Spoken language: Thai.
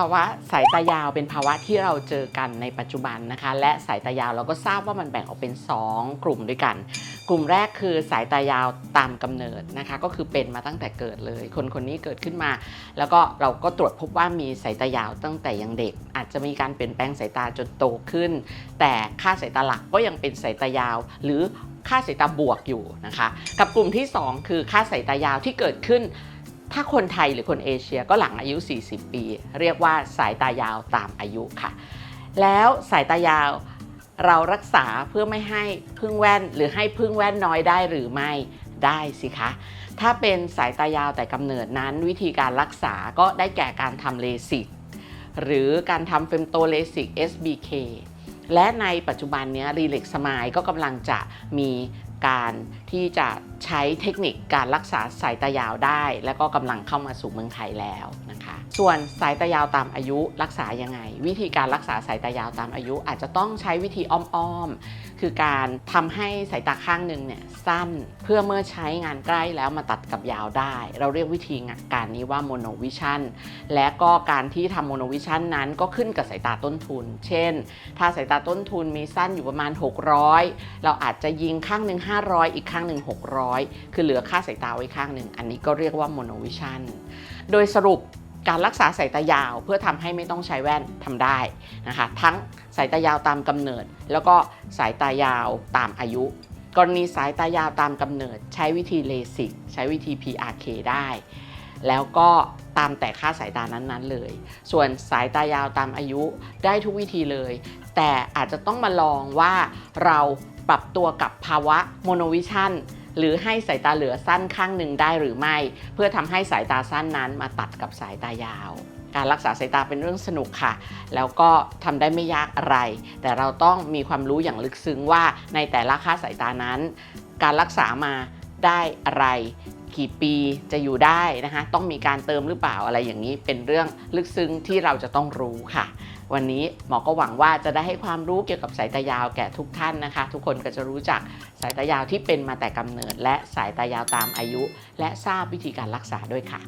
าวะสายตายาวเป็นภาวะที่เราเจอกันในปัจจุบันนะคะ และสายตายาวเราก็ทราบว่ามันแบ่งออกเป็น 2 กลุ่มด้วยกัน กลุ่มแรกคือสายตายาวตามกำเนิดนะคะ ก็คือเป็นมาตั้งแต่เกิดเลย คนคนนี้เกิดขึ้นมา แล้วก็เราก็ตรวจพบว่ามีสายตายาวตั้งแต่ยังเด็ก อาจจะมีการเปลี่ยนแปลงสายตาจนโตขึ้น แต่ค่าสายตาหลักก็ยังเป็นสายตายาว หรือค่าสายตาบวกอยู่นะคะ กับกลุ่มที่ 2 คือค่าสายตายาวที่เกิดขึ้น ถ้าคนไทยหรือคนเอเชียก็หลังอายุ 40 ปี เรียกว่าสายตายาวตามอายุค่ะ แล้วสายตายาวเรารักษาเพื่อไม่ให้พึ่งแว่น หรือให้พึ่งแว่นน้อยได้หรือไม่ได้สิคะ ถ้าเป็นสายตายาวแต่กำเนิดนั้น วิธีการรักษาก็ได้แก่การทำเลสิกหรือการทำเฟมโตเลสิก SBK และในปัจจุบันนี้รีเล็กสมายก็กำลังจะมี การที่จะใช้เทคนิคการรักษาสายตายาวได้ และก็กำลังเข้ามาสู่เมืองไทยแล้ว ส่วนสายตายาวตามอายุรักษายังไง วิธีการรักษาสายตายาวตามอายุ อาจจะต้องใช้วิธีอ้อมๆ คือการทำให้สายตาข้างหนึ่งเนี่ยสั้นเพื่อเมื่อใช้งานใกล้แล้วมาตัดกับยาวได้ เราเรียกวิธีการนี้ว่าโมโนวิชันและก็การที่ทำโมโนวิชันนั้นก็ขึ้นกับสายตาต้นทุน เช่น ถ้าสายตาต้นทุนมีสั้นอยู่ประมาณ 600 เราอาจจะยิงข้างหนึ่ง500 อีกข้างหนึ่ง600 คือเหลือค่าสายตาไว้ข้างหนึ่งอันนี้ก็เรียกว่าโมโนวิชันโดยสรุป การรักษาสายตายาวเพื่อทำให้ไม่ต้องใช้แว่นทำได้นะคะทั้งสายตายาวตามกำเนิด แล้วก็สายตายาวตามอายุ กรณีสายตายาวตามกำเนิด ใช้วิธีเลสิกใช้วิธี PRK ได้ แล้วก็ตามแต่ค่าสายตานั้นๆเลย ส่วนสายตายาวตามอายุได้ทุกวิธีเลย แต่อาจจะต้องมาลองว่าเราปรับตัวกับภาวะโมโนวิชัน หรือให้สายตาเหลือสั้นข้างหนึ่งได้หรือไม่ เพื่อทำให้สายตาสั้นนั้นมาตัดกับสายตายาว การรักษาสายตาเป็นเรื่องสนุกค่ะ แล้วก็ทำได้ไม่ยากอะไร แต่เราต้องมีความรู้อย่างลึกซึ้งว่าในแต่ละค่าสายตานั้น การรักษามาได้อะไร กี่ปีจะอยู่ได้นะคะต้องมีการเติมหรือเปล่าอะไรอย่างนี้ เป็นเรื่องลึกซึ้งที่เราจะต้องรู้ค่ะ วันนี้หมอก็หวังว่าจะได้ให้ความรู้เกี่ยวกับสายตายาวแก่ทุกท่านนะคะ ทุกคนก็จะรู้จักสายตายาวที่เป็นมาแต่กำเนิด และสายตายาวตามอายุ และทราบวิธีการรักษาด้วยค่ะ